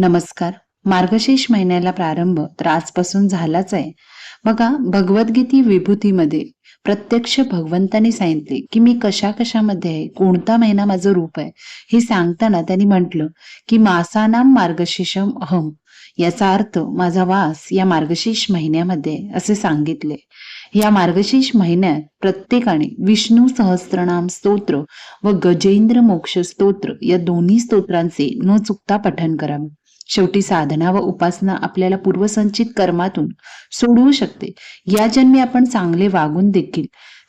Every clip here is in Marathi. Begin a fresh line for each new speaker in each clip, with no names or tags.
नमस्कार. मार्गशीर्ष महिन्याला प्रारंभ तर आजपासून झालाच आहे. बघा भगवद्गीती विभूतीमध्ये प्रत्यक्ष भगवंतानी सांगितले की मी कशा कशामध्ये आहे? कोणता महिना माझं रूप आहे? हे सांगताना त्यांनी म्हटलं की मासानाम मार्गशीर्षम अहम. याचा अर्थ माझा वास या मार्गशीर्ष महिन्यामध्ये असे सांगितले. या मार्गशीर्ष महिन्यात प्रत्येकाने विष्णू सहस्त्रनाम स्तोत्र व गजेंद्र मोक्ष स्तोत्र या दोन्ही स्तोत्रांचे न चुकता पठण करावे. शेवटी साधना व उपासना आपल्याला पूर्वसंचित कर्मातून सोडवू शकते. या जन्मी आपण चांगले वागून देखील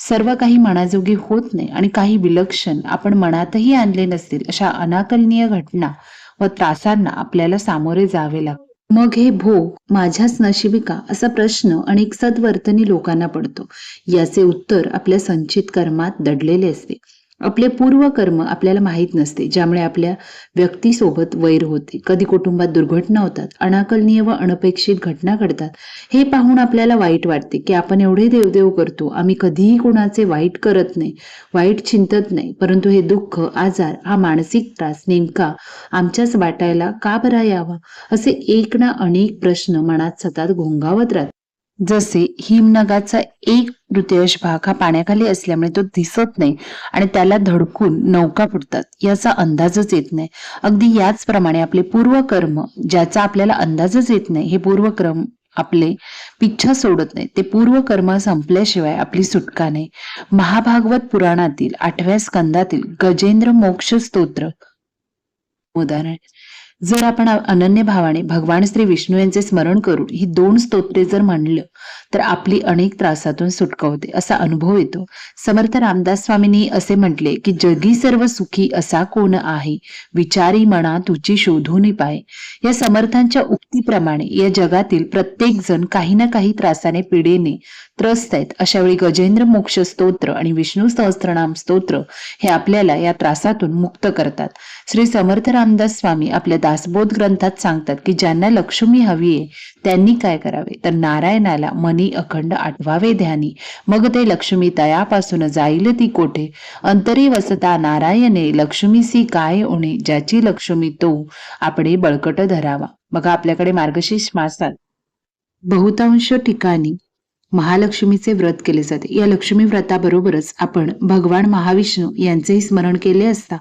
सर्व काही मनाजोगी होत नाही आणि काही विलक्षण आपण मनातही आणले नसतील अशा अनाकलनीय घटना व त्रासांना आपल्याला सामोरे जावे लागते. मग हे भोग माझ्याच नशिबी का असा प्रश्न अनेक सद्वर्तनी लोकांना पडतो. याचे उत्तर आपल्या संचित कर्मात दडलेले असते. आपले पूर्व कर्म आपल्याला माहीत नसते ज्यामुळे आपल्या व्यक्तीसोबत वैर होते. कधी कुटुंबात दुर्घटना होतात अनाकलनीय व अनपेक्षित घटना घडतात हे पाहून आपल्याला वाईट वाटते की आपण एवढे देवदेव करतो. आम्ही कधीही कोणाचे वाईट करत नाही वाईट चिंतत नाही परंतु हे दुःख आजार हा मानसिक त्रास नेमका आमच्याच वाटायला का बरा यावा? असे एक ना अनेक प्रश्न मनात सतत घोंगावत राहतात. जसे हिमनगाचा एक तृतीयांश भाग हा पाण्याखाली असल्यामुळे तो दिसत नाही आणि त्याला धडकून नौका फुटतात याचा अंदाजच येत नाही. अगदी याचप्रमाणे आपले पूर्वकर्म ज्याचा आपल्याला अंदाजच येत नाही हे पूर्वक्रम आपले पिच्छा सोडत नाही. ते पूर्वकर्म संपल्याशिवाय आपली सुटका नाही. महाभागवत पुराणातील आठव्या स्कंदातील गजेंद्र मोक्ष स्तोत्र उदाहरण जर आपण अनन्य भावाने भगवान श्री विष्णू यांचे स्मरण करून ही दोन स्तोत्रे जर म्हणलं तर आपली अनेक त्रासातून सुटका होते असा अनुभव येतो. समर्थ रामदास स्वामींनी असे म्हटले की जगी सर्व सुखी असा कोण आहे? विचारी मना तुझी शोधून पाय. या समर्थांच्या उक्तीप्रमाणे या जगातील प्रत्येक जण काही ना काही त्रासाने पिढेने त्रस्त आहेत. अशा वेळी गजेंद्र मोक्ष स्तोत्र आणि विष्णू सहस्त्रनाम स्तोत्र हे आपल्याला या त्रासातून मुक्त करतात. श्री समर्थ रामदास स्वामी आपल्या दासबोध ग्रंथात सांगतात की ज्यांना लक्ष्मी हवी आहे त्यांनी काय करावे? तर नारायणाला मनी अखंड आठवावे ध्यानी. मग ते लक्ष्मी तयापासून जाईल ती कोठे? अंतरी वसता नारायणे लक्ष्मीसी काय उणे? ज्याची लक्ष्मी तो आपणे बळकट धरावा. बघा आपल्याकडे मार्गशीर्ष मासात बहुतांश ठिकाणी महालक्ष्मीचे व्रत केले जाते. या लक्ष्मी व्रताबरोबरच आपण भगवान महाविष्णू यांचेही स्मरण केले असता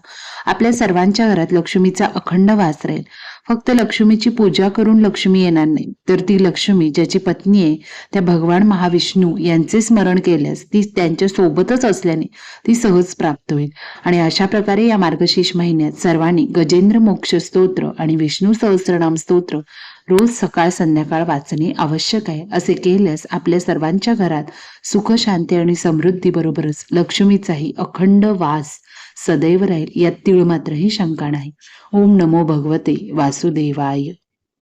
आपल्या सर्वांच्या घरात लक्ष्मीचा अखंड वास राहील. फक्त लक्ष्मीची पूजा करून लक्ष्मी येणार नाही. तर ती लक्ष्मी ज्याची पत्नी आहे त्या भगवान महाविष्णू यांचे स्मरण केल्यास ती त्यांच्या सोबतच असल्याने ती सहज प्राप्त होईल. आणि अशा प्रकारे या मार्गशीर्ष महिन्यात सर्वांनी गजेंद्र मोक्ष स्तोत्र आणि विष्णू सहस्रनाम स्तोत्र रोज सकाळ संध्याकाळ वाचणे आवश्यक आहे असे केल्यास आपल्या सर्वांच्या घरात सुख शांती आणि समृद्धी बरोबरच लक्ष्मीचाही अखंड वास सदैव राहील यात तीळ मात्रही शंका नाही. ओम नमो भगवते वास वासुदेवाय